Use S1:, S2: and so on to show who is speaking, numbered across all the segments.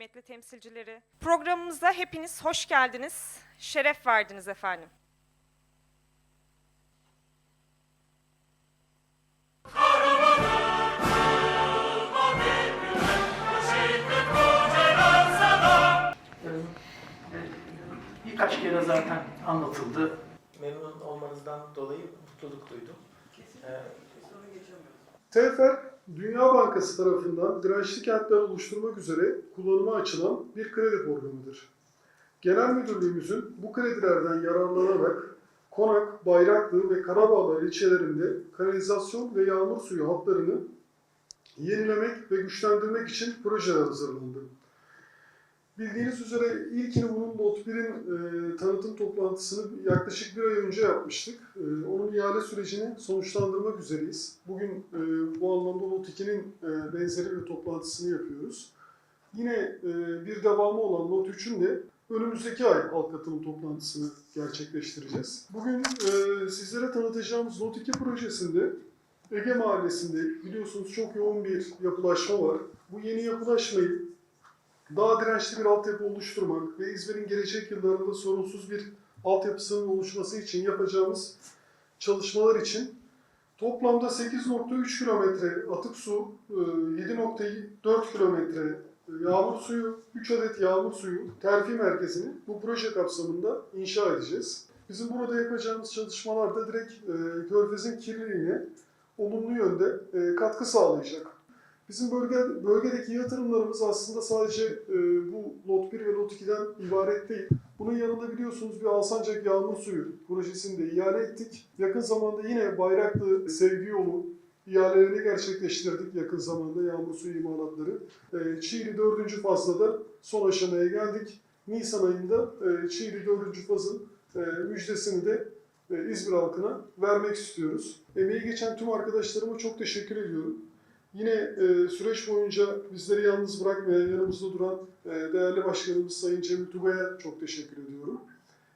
S1: kıymetli temsilcileri. Programımıza hepiniz hoş geldiniz, şeref verdiniz efendim.
S2: Birkaç kere zaten anlatıldı. Memnun olmanızdan dolayı mutluluk duydum. Ee,
S3: TEFER, Dünya Bankası tarafından dirençli kentler oluşturmak üzere kullanıma açılan bir kredi programıdır. Genel Müdürlüğümüzün bu kredilerden yararlanarak Konak, Bayraklı ve Karabağlar ilçelerinde kanalizasyon ve yağmur suyu hatlarını yenilemek ve güçlendirmek için projeler hazırlandı. Bildiğiniz üzere ilkini bunun Lot 1'in e, tanıtım toplantısını yaklaşık bir ay önce yapmıştık. E, onun ihale sürecini sonuçlandırmak üzereyiz. Bugün e, bu anlamda Lot 2'nin e, benzeri bir toplantısını yapıyoruz. Yine e, bir devamı olan Lot 3'ün de önümüzdeki ay halk katılım toplantısını gerçekleştireceğiz. Bugün e, sizlere tanıtacağımız Lot 2 projesinde Ege Mahallesi'nde biliyorsunuz çok yoğun bir yapılaşma var. Bu yeni yapılaşmayı daha dirençli bir altyapı oluşturmak ve İzmir'in gelecek yıllarında sorunsuz bir altyapısının oluşması için yapacağımız çalışmalar için toplamda 8.3 kilometre atık su, e, 7.4 kilometre yağmur suyu, 3 adet yağmur suyu terfi merkezini bu proje kapsamında inşa edeceğiz. Bizim burada yapacağımız çalışmalarda direkt e, Körfez'in kirliliğine olumlu yönde e, katkı sağlayacak. Bizim bölge, bölgedeki yatırımlarımız aslında sadece e, bu Lot 1 ve Lot 2'den ibaret değil. Bunun yanında biliyorsunuz bir Alsancak Yağmur Suyu projesini de ihale ettik. Yakın zamanda yine Bayraklı Sevgi Yolu ihalelerini gerçekleştirdik yakın zamanda yağmur suyu imalatları. E, Çiğli 4. fazla da son aşamaya geldik. Nisan ayında e, Çiğli 4. fazın e, müjdesini de e, İzmir halkına vermek istiyoruz. Emeği geçen tüm arkadaşlarıma çok teşekkür ediyorum. Yine e, süreç boyunca bizleri yalnız bırakmayan, yanımızda duran e, değerli başkanımız Sayın Cemil Tugay'a çok teşekkür ediyorum.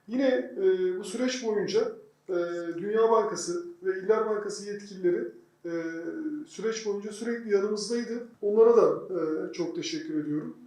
S3: Yine e, bu süreç boyunca e, Dünya Bankası ve İller Bankası yetkilileri e, süreç boyunca sürekli yanımızdaydı. Onlara da e, çok teşekkür ediyorum.